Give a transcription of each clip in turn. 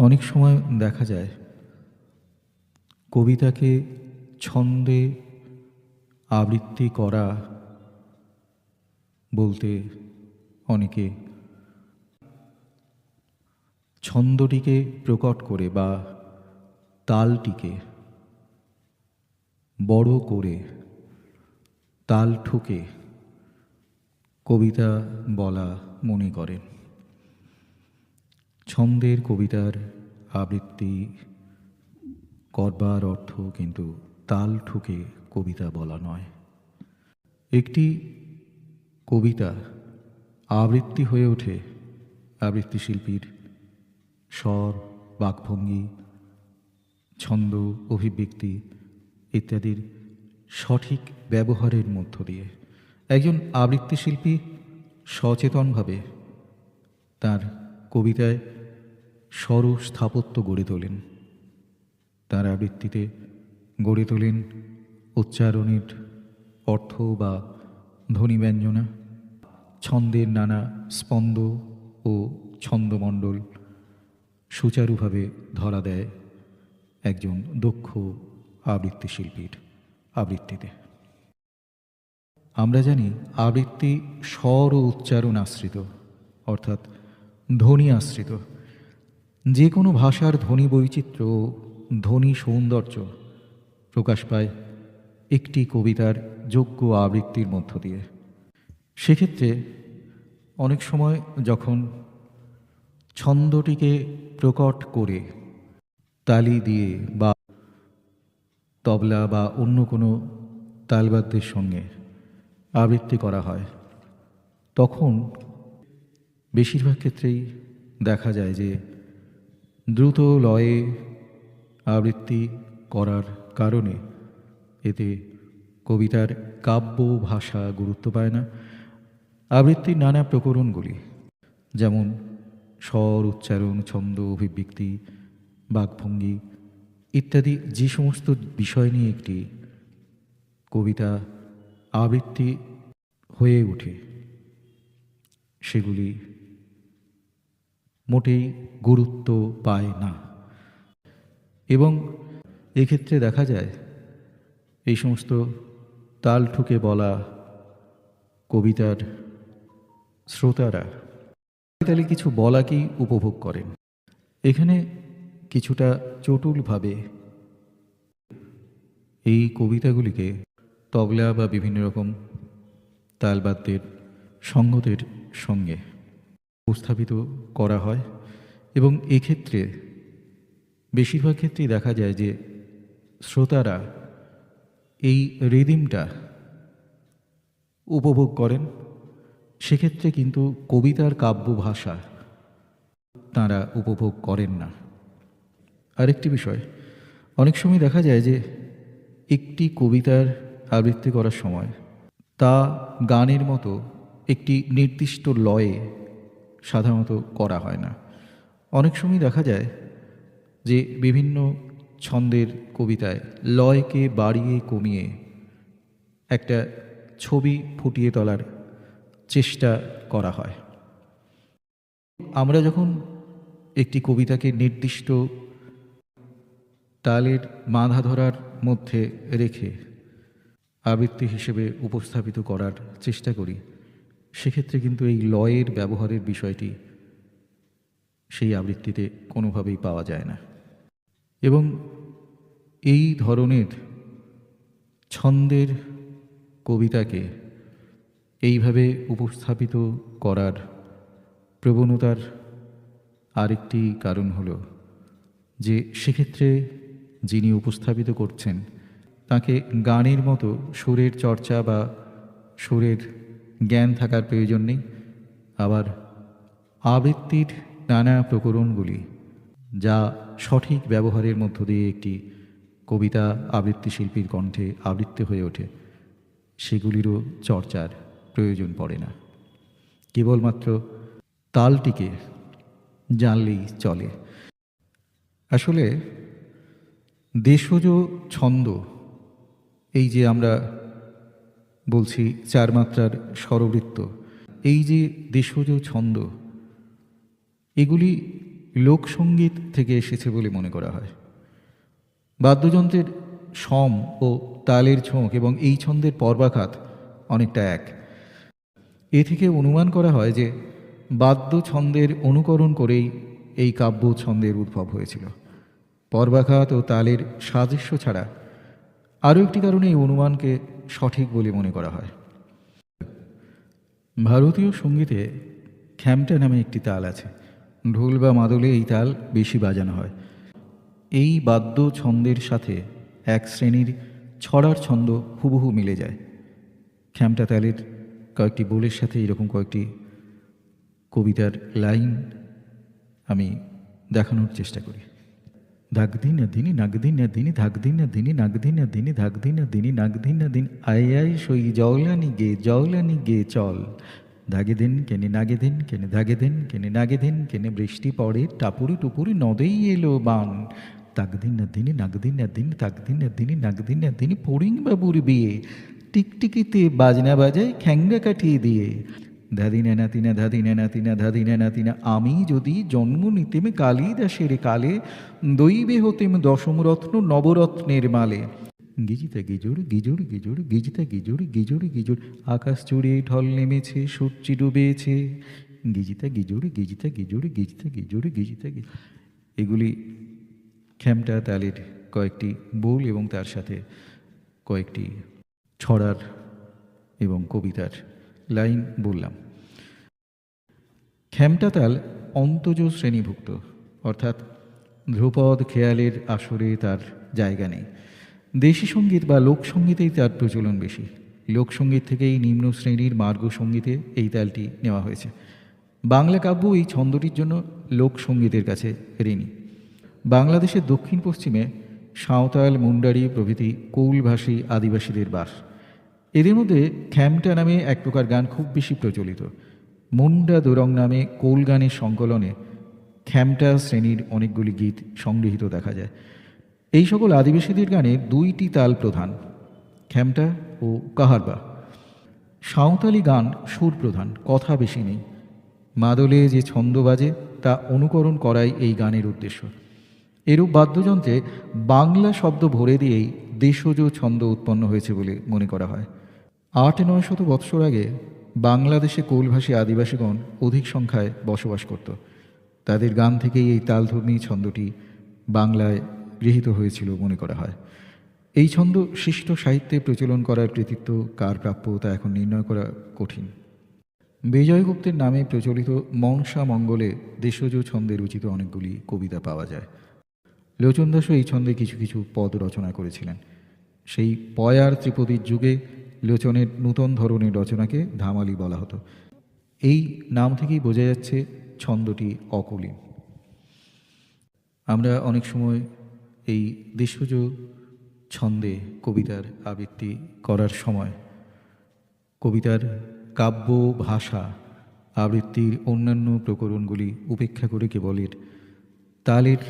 অনেক সময় দেখা যায়, কবিতাকে ছন্দে আবৃত্তি করা বলতে অনেকে ছন্দটিকে প্রকট করে বা তালটিকে বড় করে তাল ঠুকে কবিতা বলা মনে করেন। ছন্দের কবিতার আবৃত্তি, করবার অর্থ কিন্তু তাল ঠুকে কবিতা বলা নয়। একটি কবিতা আবৃত্তি হয়ে ওঠে আবৃত্তি শিল্পীর স্বর, বাকভঙ্গি, ছন্দ, অভিব্যক্তি ইত্যাদির সঠিক ব্যবহারের মধ্য দিয়ে। একজন আবৃত্তি শিল্পী সচেতনভাবে তার কবিতায় স্বর স্থাপত্য গড়ে তোলেন। তার আবৃত্তিতে গড়ে তোলেন উচ্চারণের অর্থ বা ধ্বনি ব্যঞ্জনা, ছন্দের নানা স্পন্দ ও ছন্দমণ্ডল সুচারুভাবে ধরা দেয় একজন দক্ষ আবৃত্তি শিল্পীর আবৃত্তিতে। আমরা জানি আবৃত্তি স্বর ও উচ্চারণ আশ্রিত, অর্থাৎ ধ্বনি আশ্রিত। যে কোনো ভাষার ধ্বনি বৈচিত্র্য, ধ্বনি সৌন্দর্য প্রকাশ পায় একটি কবিতার যোগ্য আবৃত্তির মধ্য দিয়ে। সেক্ষেত্রে অনেক সময় যখন ছন্দটিকে প্রকট করে তালি দিয়ে বা তবলা বা অন্য কোনো তালবাদ্যের সঙ্গে আবৃত্তি করা হয়, তখন বেশিরভাগ ক্ষেত্রেই দেখা যায় যে দ্রুত লয়ে আবৃত্তি করার কারণে এতে কবিতার কাব্য ভাষা গুরুত্ব পায় না। আবৃত্তির নানা প্রকরণগুলি, যেমন স্বর উচ্চারণ, ছন্দ, অভিব্যক্তি, বাকভঙ্গি ইত্যাদি যে সমস্ত বিষয় নিয়ে একটি কবিতা আবৃত্তি হয়ে ওঠে, সেগুলি মোটেই গুরুত্ব পায় না। এবং এক্ষেত্রে দেখা যায়, এই সমস্ত তাল ঠুকে বলা কবিতার শ্রোতারা তাহলে কিছু বলাকেই উপভোগ করেন। এখানে কিছুটা চটুলভাবে এই কবিতাগুলিকে তবলা বা বিভিন্ন রকম তালবাদ্যের সঙ্গতের সঙ্গে উপস্থাপিত করা হয় এবং এক্ষেত্রে বেশিরভাগ ক্ষেত্রেই দেখা যায় যে শ্রোতারা এই রিদিমটা উপভোগ করেন। সেক্ষেত্রে কিন্তু কবিতার কাব্য ভাষা তাঁরা উপভোগ করেন না। আরেকটি বিষয়, অনেক সময় দেখা যায় যে একটি কবিতার আবৃত্তি করার সময় তা গানের মতো একটি নির্দিষ্ট লয়ে সাধারণত করা হয় না। অনেক সময় দেখা যায় যে বিভিন্ন ছন্দের কবিতায় লয়কে বাড়িয়ে কমিয়ে একটা ছবি ফুটিয়ে তোলার চেষ্টা করা হয়। আমরা যখন একটি কবিতাকে নির্দিষ্ট তালের বাঁধা ধরার মধ্যে রেখে আবৃত্তি হিসেবে উপস্থাপিত করার চেষ্টা করি সেক্ষেত্রে কিন্তু এই লয়ের ব্যবহারের বিষয়টি সেই আবৃত্তিতে কোনোভাবেই পাওয়া যায় না। এবং এই ধরনের ছন্দের কবিতাকে এইভাবে উপস্থাপিত করার প্রবণতার আরেকটি কারণ হলো যে সেক্ষেত্রে যিনি উপস্থাপিত করছেন, তাকে গানের মতো সুরের চর্চা বা সুরের জ্ঞান থাকার প্রয়োজন নেই। আবার আবৃত্তির নানা প্রকরণগুলি, যা সঠিক ব্যবহারের মধ্য দিয়ে একটি কবিতা আবৃত্তি শিল্পীর কণ্ঠে আবৃত্তি হয়ে ওঠে, সেগুলিরও চর্চার প্রয়োজন পড়ে না। কেবলমাত্র তালটিকে জানলেই চলে। আসলে দেশজ ছন্দ, এই যে আমরা বলছি চার মাত্রার স্বরবৃত্ত। এই যে দেশজ ছন্দ, এগুলি লোকসঙ্গীত থেকে এসেছে বলে মনে করা হয়। বাদ্যযন্ত্রের সম ও তালের ঝোঁক এবং এই ছন্দের পর্বাঘাত অনেকটা এক। এ থেকে অনুমান করা হয় যে বাদ্য ছন্দের অনুকরণ করেই এই কাব্য ছন্দের উদ্ভব হয়েছিল। পর্বাঘাত ও তালের সাদৃশ্য ছাড়া আরও একটি কারণে এই অনুমানকে সঠিক বলে মনে করা হয়। ভারতীয় সঙ্গীতে খ্যামটা নামে একটি তাল আছে। ঢোল বা মাদলে এই তাল বেশি বাজানো হয়। এই বাদ্য ছন্দের সাথে এক শ্রেণির ছড়ার ছন্দ হুবহু মিলে যায়। খ্যামটা তালের কয়েকটি বোলের সাথে এরকম কয়েকটি কবিতার লাইন আমি দেখানোর চেষ্টা করি। ধাকদিন দিনী নাগদিন না দিনী ধাকদিন দিনী নাগদিন না দিনী ধাকদিন দিনী নাগদিন দিন। আয় আয় সই, জওলানি গে জওলানি গে, চল। ধাগে দিন কেনে নাগে দিন কেনে ধাগে দিন কেনে নাগে দিন কেনে, বৃষ্টি পড়ে, টাপুরি টুপুরি নদেই এলো বান। তাকদিন না দিনী নাগদিন না দিন তাকদিন না দিনী নাগদিন না দিনী ফড়িং বাবুর বিয়ে। টিকটিকিতে বাজনা বাজায় খ্যাংরা কাঠিয়ে দিয়ে। ধাদিনা নাতিনা ধাদিনা নাতিনা ধাদিনা নাতিনা আমি যদি জন্ম নিতেম কালিদাসের কালে, দৈবে হতেম দশম রত্ন নবরত্নের মালে। গিজিতা গিজুর গিজুর গিজুর, গিজিতা গিজুর গিজুর গিজুর। আকাশ জুড়ে ঢল নেমেছে, সূর্যি ডুবেছে। গিজিতা গিজুর গিজিতা গিজুর গিজিতা গিজুর, গিজিতা এগুলি খ্যামটা তালের কয়েকটি বোল এবং তার সাথে কয়েকটি ছড়ার এবং কবিতার লাইন বললাম। খ্যামটা তাল অন্তজ শ্রেণীভুক্ত, অর্থাৎ ধ্রুপদ খেয়ালের আসরে তার জায়গা নেই। দেশি সংগীত বা লোকসঙ্গীতেই তার প্রচলন বেশি। লোকসঙ্গীত থেকেই নিম্ন শ্রেণির মার্গ সঙ্গীতে এই তালটি নেওয়া হয়েছে। বাংলা কাব্য এই ছন্দটির জন্য লোকসঙ্গীতের কাছে ঋণী। বাংলাদেশের দক্ষিণ পশ্চিমে সাঁওতাল, মুন্ডারি প্রভৃতি কৌলভাষী আদিবাসীদের বাস। এদের মধ্যে খ্যামটা নামে এক প্রকার গান খুব বেশি প্রচলিত। মুন্ডা দুরং নামে কোল গানের সংকলনে খ্যামটা শ্রেণির অনেকগুলি গীত সংগৃহীত দেখা যায়। এই সকল আদিবাসীদের গানে দুইটি তাল প্রধান, খ্যামটা ও কাহারবা। সাঁওতালি গান সুর প্রধান, কথা বেশি নেই। মাদলে যে ছন্দ বাজে, তা অনুকরণ করাই এই গানের উদ্দেশ্য। এরূপ বাদ্যযন্ত্রে বাংলা শব্দ ভরে দিয়েই দেশজ ছন্দ উৎপন্ন হয়েছে বলে মনে করা হয়। আট নয় শত বৎসর আগে বাংলাদেশে কোলভাষী আদিবাসীগণ অধিক সংখ্যায় বসবাস করত। তাদের গান থেকেই এই তালধর্মী ছন্দটি বাংলায় গৃহীত হয়েছিল মনে করা হয়। এই ছন্দ শিষ্ট সাহিত্যে প্রচলন করার কৃতিত্ব কার প্রাপ্য তা এখন নির্ণয় করা কঠিন। বিজয়গুপ্তের নামে প্রচলিত মনসা মঙ্গলে দেশজ ছন্দে রচিত অনেকগুলি কবিতা পাওয়া যায়। লোচন দাসও এই ছন্দে কিছু কিছু পদ রচনা করেছিলেন। সেই পয়ার ত্রিপদীর যুগে লোচনের নূতন ধরনের রচনাকে ধামালি বলা হতো। এই নাম থেকেই বোঝা যাচ্ছে ছন্দটি অকলিন। আমরা অনেক সময় এই দেশজ ছন্দে কবিতার আবৃত্তি করার সময় কবিতার কাব্য ভাষা আবৃত্তির অন্যান্য প্রকরণগুলি উপেক্ষা করে কেবলের তালের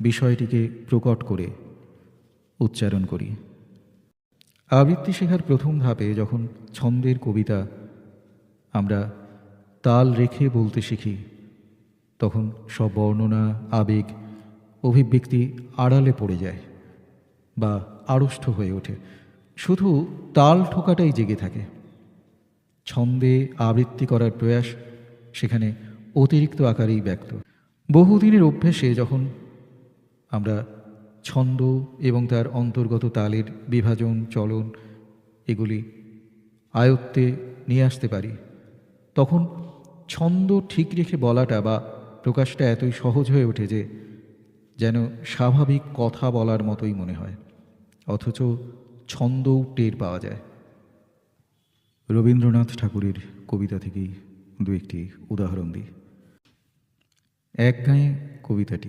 বিষয়টিকে প্রকট করে উচ্চারণ করি। আবৃত্তি শেখার প্রথম ধাপে যখন ছন্দের কবিতা আমরা তাল রেখে বলতে শিখি, তখন সব বর্ণনা, আবেগ, অভিব্যক্তি আড়ালে পড়ে যায় বা আড়ষ্ট হয়ে ওঠে। শুধু তাল ঠোকাটাই জেগে থাকে। ছন্দে আবৃত্তি করার প্রয়াস সেখানে অতিরিক্ত আকারেই ব্যক্ত। বহুদিনের অভ্যেসে যখন আমরা ছন্দ এবং তার অন্তর্গত তালের বিভাজন, চলন এগুলি আয়ত্তে নিয়ে আসতে পারি। তখন ছন্দ ঠিক রেখে বলাটা বা প্রকাশটা এতই সহজ হয়ে ওঠে যে যেন স্বাভাবিক কথা বলার মতোই মনে হয়, অথচ ছন্দও টের পাওয়া যায়। রবীন্দ্রনাথ ঠাকুরের কবিতা থেকেই দু একটি উদাহরণ দিই। এক গায়ে কবিতাটি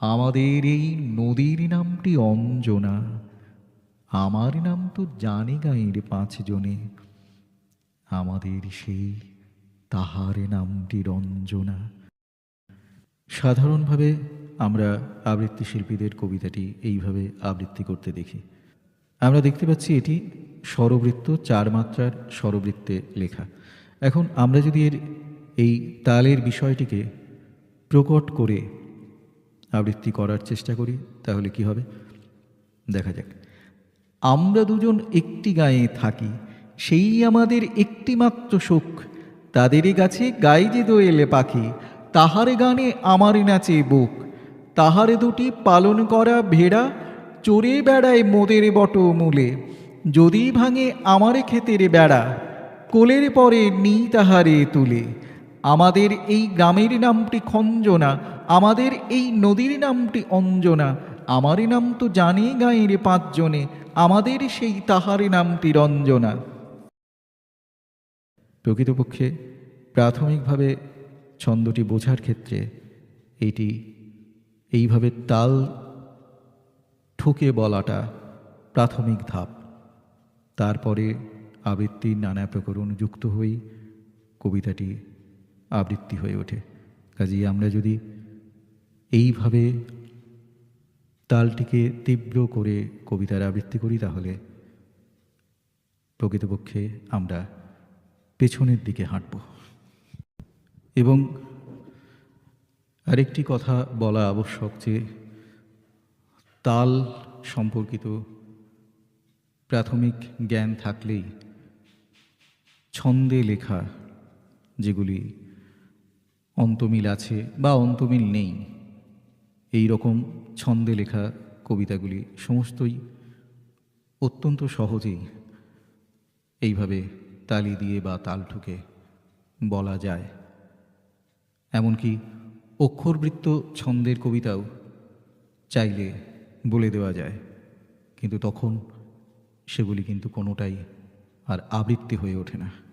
আমাদের এই নদীর নামটি অঞ্জনা। আমার নাম তো জানে গাঁয়ের পাঁচজনে। আমাদের সেই তাহার নামটি রঞ্জনা। সাধারণভাবে আমরা আবৃত্তি শিল্পীদের কবিতাটি এইভাবে আবৃত্তি করতে দেখি। আমরা দেখতে পাচ্ছি এটি স্বরবৃত্ত, চার মাত্রার স্বরবৃত্তে লেখা। এখন আমরা যদি এর এই তালের বিষয়টিকে প্রকট করে আবৃত্তি করার চেষ্টা করি, তাহলে কি হবে? দেখা যাক। আমরা দুজন একটি গায়ে থাকি, সেই আমাদের একটিমাত্র সুখ তাদেরই গাছে গায়ে যে দোয়েলে পাখি, তাহারে গানে আমারে নাচে বুক। তাহারে দুটি পালন করা ভেড়া চড়ে বেড়ায় মোদের বট মূলে। যদি ভাঙে আমারে ক্ষেতের বেড়া, কোলের পরে নি তাহারে তুলে। আমাদের এই গ্রামের নামটি খঞ্জনা, আমাদের এই নদীর নামটি অঞ্জনা। আমারই নাম তো জানে গাঁয়ের পাঁচজনে, আমাদের সেই তাহারই নামটি রঞ্জনা। প্রকৃতপক্ষে প্রাথমিকভাবে ছন্দটি বোঝার ক্ষেত্রে এটি এইভাবে তাল ঠুকে বলাটা প্রাথমিক ধাপ। তারপরে আবৃত্তির নানা প্রকরণ যুক্ত হয়েই কবিতাটি আবৃত্তি হয়ে ওঠে। কাজেই আমরা যদি এইভাবে তালটিকে তীব্র করে কবিতার আবৃত্তি করি, তাহলে প্রকৃতপক্ষে আমরা পেছনের দিকে হাঁটব। এবং আরেকটি কথা বলা আবশ্যক যে, তাল সম্পর্কিত প্রাথমিক জ্ঞান থাকলেই ছন্দে লেখা যেগুলি অন্তমিল আছে বা অন্তমিল নেই। এই রকম ছন্দে লেখা কবিতাগুলি সমস্তই অত্যন্ত সহজেই এইভাবে তালি দিয়ে বা তাল ঠুকে বলা যায়। এমনকি অক্ষরবৃত্ত ছন্দের কবিতাও চাইলে বলে দেওয়া যায়। কিন্তু তখন সেগুলি কিন্তু কোনোটাই আর আবৃত্তি হয়ে ওঠে না।